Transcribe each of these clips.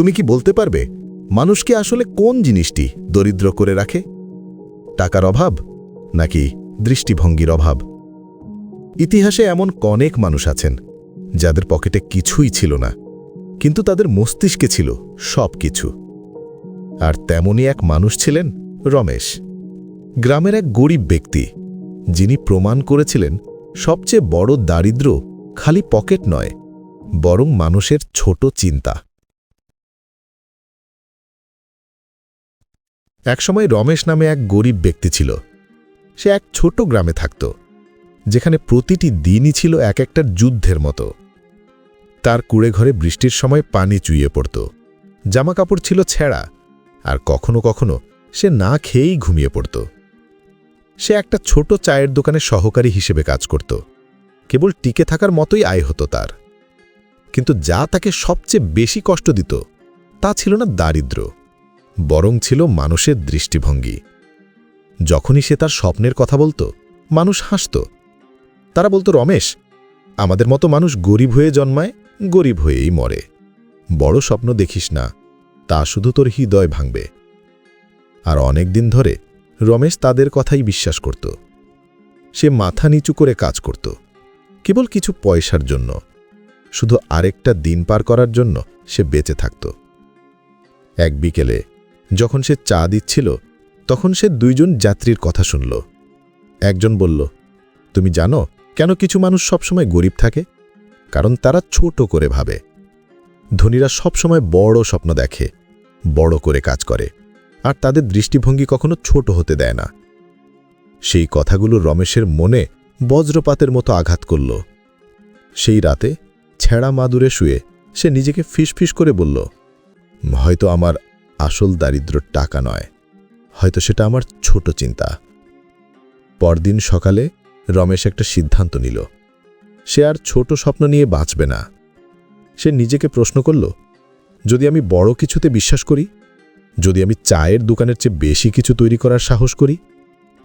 তুমি কি বলতে পারবে? মানুষকে আসলে কোন জিনিসটি দরিদ্র করে রাখে? টাকার অভাব নাকি দৃষ্টিভঙ্গির অভাব? ইতিহাসে এমন অনেক মানুষ আছেন, যাদের পকেটে কিছুই ছিল না, কিন্তু তাদের মস্তিষ্কে ছিল সব কিছু আর তেমনই এক মানুষ ছিলেন রমেশ। গ্রামের এক গরিব ব্যক্তি, যিনি প্রমাণ করেছিলেন সবচেয়ে বড় দারিদ্র খালি পকেট নয়, বরং মানুষের ছোট চিন্তা। একসময় রমেশ নামে এক গরিব ব্যক্তি ছিল। সে এক ছোট গ্রামে থাকত, যেখানে প্রতিটি দিনই ছিল এক একটার যুদ্ধের মতো। তার কুড়ে ঘরে বৃষ্টির সময় পানি চুইয়ে পড়ত, জামাকাপড় ছিল ছেঁড়া, আর কখনো কখনো সে না খেয়েই ঘুমিয়ে পড়ত। সে একটা ছোট চায়ের দোকানে সহকারী হিসেবে কাজ করত, কেবল টিকে থাকার মতোই আয় হতো তার। কিন্তু যা তাকে সবচেয়ে বেশি কষ্ট দিত, তা ছিল না দারিদ্র বরং ছিল মানুষের দৃষ্টিভঙ্গি। যখনই সে তার স্বপ্নের কথা বলতো, মানুষ হাসত। তারা বলতো, রমেশ, আমাদের মতো মানুষ গরিব হয়ে জন্মায়, গরিব হয়েই মরে। বড় স্বপ্ন দেখিস না, তা শুধু তোর হৃদয় ভাঙবে। আর অনেক দিন ধরে রমেশ তাদের কথাই বিশ্বাস করত। সে মাথা নিচু করে কাজ করত, কেবল কিছু পয়সার জন্য। শুধু আরেকটা দিন পার করার জন্য সে বেঁচে থাকত। এক বিকেলে যখন সে চা দিচ্ছিল, তখন সে দুইজন যাত্রীর কথা শুনল। একজন বলল, তুমি জানো কেন কিছু মানুষ সবসময় গরিব থাকে? কারণ তারা ছোট করে ভাবে। ধনীরা সবসময় বড় স্বপ্ন দেখে, বড় করে কাজ করে, আর তাদের দৃষ্টিভঙ্গি কখনো ছোট হতে দেয় না। সেই কথাগুলো রমেশের মনে বজ্রপাতের মতো আঘাত করল। সেই রাতে ছেঁড়া মাদুরে শুয়ে সে নিজেকে ফিসফিস করে বলল, হয়তো আমার আসল দারিদ্র টাকা নয়। হয়তো সেটা আমার ছোট চিন্তা। পরদিন সকালে রমেশ একটা সিদ্ধান্ত নিল। সে আর ছোট স্বপ্ন নিয়ে বাঁচবে না। সে নিজেকে প্রশ্ন করল, যদি আমি বড় কিছুতে বিশ্বাস করি? যদি আমি চায়ের দোকানের চেয়ে বেশি কিছু তৈরি করার সাহস করি?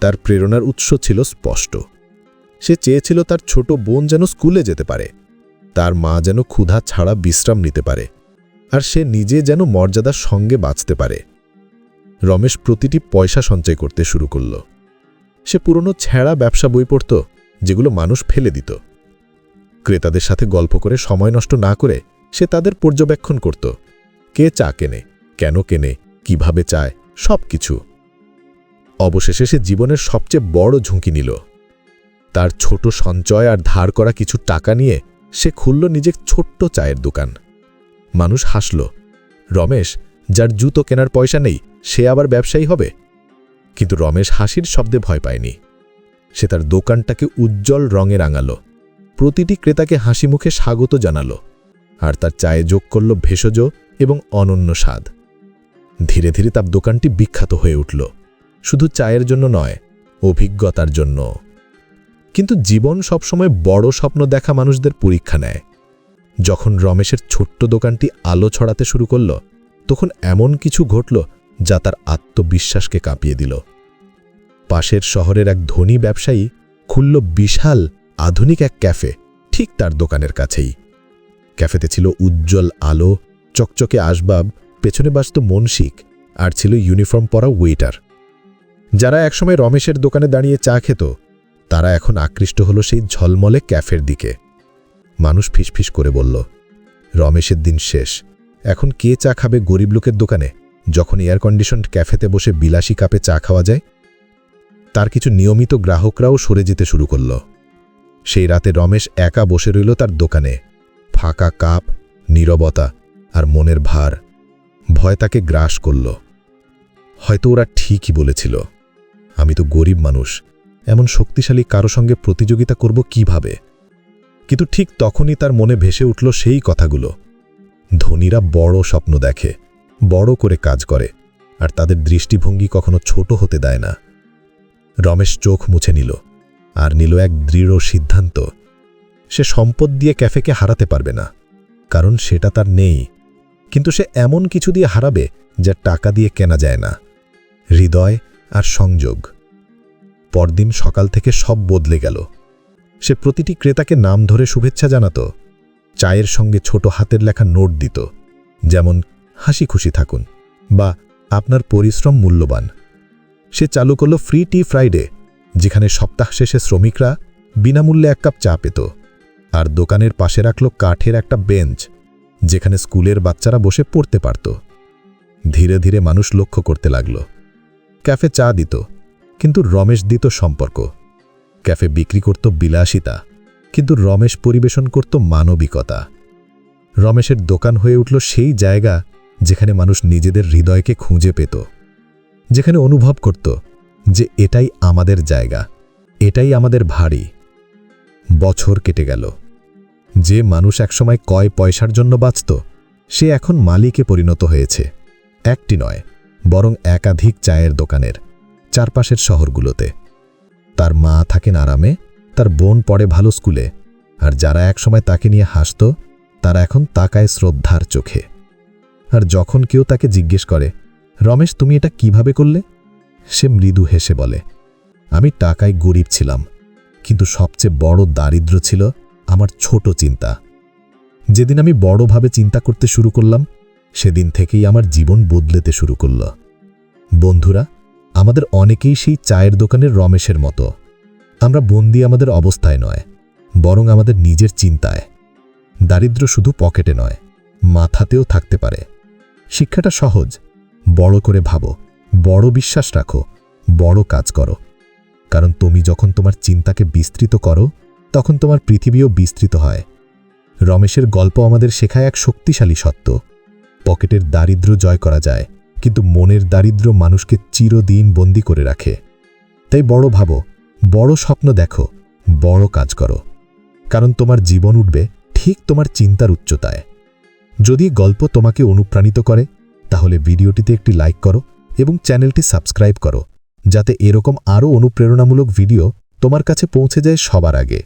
তার প্রেরণার উৎস ছিল স্পষ্ট। সে চেয়েছিল তার ছোট বোন যেন স্কুলে যেতে পারে। তার মা যেন ক্ষুধা ছাড়া বিশ্রাম নিতে পারে। আর সে নিজে যেন মর্যাদার সঙ্গে বাঁচতে পারে। রমেশ প্রতিটি পয়সা সঞ্চয় করতে শুরু করল। সে পুরনো ছেঁড়া ব্যবসা বই পড়ত, যেগুলো মানুষ ফেলে দিত। ক্রেতাদের সাথে গল্প করে সময় নষ্ট না করে সে তাদের পর্যবেক্ষণ করত। কে চা কেনে, কেন কেনে, কীভাবে চায় সব কিছু অবশেষে সে জীবনের সবচেয়ে বড় ঝুঁকি নিল। তার ছোট সঞ্চয় আর ধার করা কিছু টাকা নিয়ে সে খুলল নিজের ছোট্ট চায়ের দোকান। মানুষ হাসল। রমেশ, যার জুতো কেনার পয়সা নেই, সে আবার ব্যবসায়ী হবে? কিন্তু রমেশ হাসির শব্দে ভয় পায়নি। সে তার দোকানটাকে উজ্জ্বল রঙে রাঙাল। প্রতিটি ক্রেতাকে হাসি মুখে স্বাগত জানাল। আর তার চায়ে যোগ করল ভেষজ এবং অনন্য স্বাদ। ধীরে ধীরে তার দোকানটি বিখ্যাত হয়ে উঠল। শুধু চায়ের জন্য নয়, অভিজ্ঞতার জন্য কিন্তু জীবন সবসময় বড় স্বপ্ন দেখা মানুষদের পরীক্ষা নেয়। যখন রমেশের ছোট্ট দোকানটি আলো ছড়াতে শুরু করল, তখন এমন কিছু ঘটল যা তার আত্মবিশ্বাসকে কাঁপিয়ে দিল। পাশের শহরের এক ধনী ব্যবসায়ী খুলল বিশাল, আধুনিক এক ক্যাফে ঠিক তার দোকানের কাছেই। ক্যাফেতে ছিল উজ্জ্বল আলো, চকচকে আসবাব, পেছনে বাসত মনসিক আর ছিল ইউনিফর্ম পরা ওয়েটার। যারা একসময় রমেশের দোকানে দাঁড়িয়ে চা খেত, তারা এখন আকৃষ্ট হলো সেই ঝলমলে ক্যাফের দিকে। মানুষ ফিসফিস করে বলল, রমেশের দিন শেষ। এখন কে চা খাবে গরিব লোকের দোকানে? যখন এয়ার কন্ডিশনড ক্যাফেতে বসে বিলাসী কাপে চা খাওয়া যায়? তার কিছু নিয়মিত গ্রাহকরাও সরে যেতে শুরু করল। সেই রাতে রমেশ একা বসে রইল তার দোকানে। ফাঁকা কাপ, নীরবতা আর মনের ভার। ভয় তাকে গ্রাস করল। হয়তো ওরা ঠিকই বলেছিল। আমি তো গরিব মানুষ। এমন শক্তিশালী কারও সঙ্গে প্রতিযোগিতা করব কীভাবে? কিন্তু ঠিক তখনই তার মনে ভেসে উঠল সেই কথাগুলো। ধনীরা বড় স্বপ্ন দেখে, বড় করে কাজ করে, আর তাদের দৃষ্টিভঙ্গি কখনো ছোট হতে দেয় না। রমেশ চোখ মুছে নিল, আর নিল এক দৃঢ় সিদ্ধান্ত। সে সম্পদ দিয়ে ক্যাফেকে হারাতে পারবে না, কারণ সেটা তার নেই। কিন্তু সে এমন কিছু দিয়ে হারাবে যা টাকা দিয়ে কেনা যায় না। হৃদয় আর সংযোগ। পরদিন সকাল থেকে সব বদলে গেল। সে প্রতিটি ক্রেতাকে নাম ধরে শুভেচ্ছা জানাত, চায়ের সঙ্গে ছোট হাতের লেখা নোট দিত, যেমন, হাসি খুশি থাকুন বা, আপনার পরিশ্রম মূল্যবান সে চালু করল ফ্রি টি ফ্রাইডে, যেখানে সপ্তাহ শেষে শ্রমিকরা বিনামূল্যে এক কাপ চা পেত, আর দোকানের পাশে রাখল কাঠের একটা বেঞ্চ, যেখানে স্কুলের বাচ্চারা বসে পড়তে পারত। ধীরে ধীরে মানুষ লক্ষ্য করতে লাগল। ক্যাফে চা দিত, কিন্তু রমেশ দিত সম্পর্ক। ক্যাফে বিক্রি করত বিলাসিতা, কিন্তু রমেশ পরিবেশন করত মানবিকতা। রমেশের দোকান হয়ে উঠল সেই জায়গা যেখানে মানুষ নিজেদের হৃদয়কে খুঁজে পেত, যেখানে অনুভব করত যে এটাই আমাদের জায়গা, এটাই আমাদের ভারী। বছর কেটে গেল। যে মানুষ একসময় কয় পয়সার জন্য বাঁচত, সে এখন মালিকে পরিণত হয়েছে। একটি নয়, বরং একাধিক চায়ের দোকানের, চারপাশের শহরগুলোতে। তার মা থাকেন আরামে, তার বোন পড়ে ভালো স্কুলে, আর যারা একসময় তাকে নিয়ে হাসত, তারা এখন তাকায় শ্রদ্ধার চোখে। আর যখন কেউ তাকে জিজ্ঞেস করে, রমেশ, তুমি এটা কীভাবে করলে? সে মৃদু হেসে বলে, আমি টাকায় গরিব ছিলাম, কিন্তু সবচেয়ে বড় দারিদ্র ছিল আমার ছোট চিন্তা। যেদিন আমি বড়ভাবে চিন্তা করতে শুরু করলাম, সেদিন থেকেই আমার জীবন বদলেতে শুরু করল। বন্ধুরা আমাদের অনেকেই সেই চায়ের দোকানের রমেশের মতো। আমরা বন্দি আমাদের অবস্থায় নয়, বরং আমাদের নিজের চিন্তায়। দারিদ্র শুধু পকেটে নয়, মাথাতেও থাকতে পারে। শিক্ষাটা সহজ, বড় করে ভাবো, বড় বিশ্বাস রাখো, বড় কাজ করো। কারণ তুমি যখন তোমার চিন্তাকে বিস্তৃত করো, তখন তোমার পৃথিবীও বিস্তৃত হয়। রমেশের গল্প আমাদের শেখায় এক শক্তিশালী সত্য, পকেটের দারিদ্র জয় করা যায়। কিন্তু মনের দারিদ্র মানুষকে চিরদিন বন্দি করে রাখে। তাই বড় ভাবো, বড় স্বপ্ন দেখো, বড় কাজ করো। কারণ তোমার জীবন উঠবে ঠিক তোমার চিন্তার উচ্চতায়। যদি গল্প তোমাকে অনুপ্রাণিত করে, তাহলে ভিডিওটিতে একটি লাইক করো এবং চ্যানেলটি সাবস্ক্রাইব করো, যাতে এরকম আরও অনুপ্রেরণামূলক ভিডিও তোমার কাছে পৌঁছে যায় সবার আগে।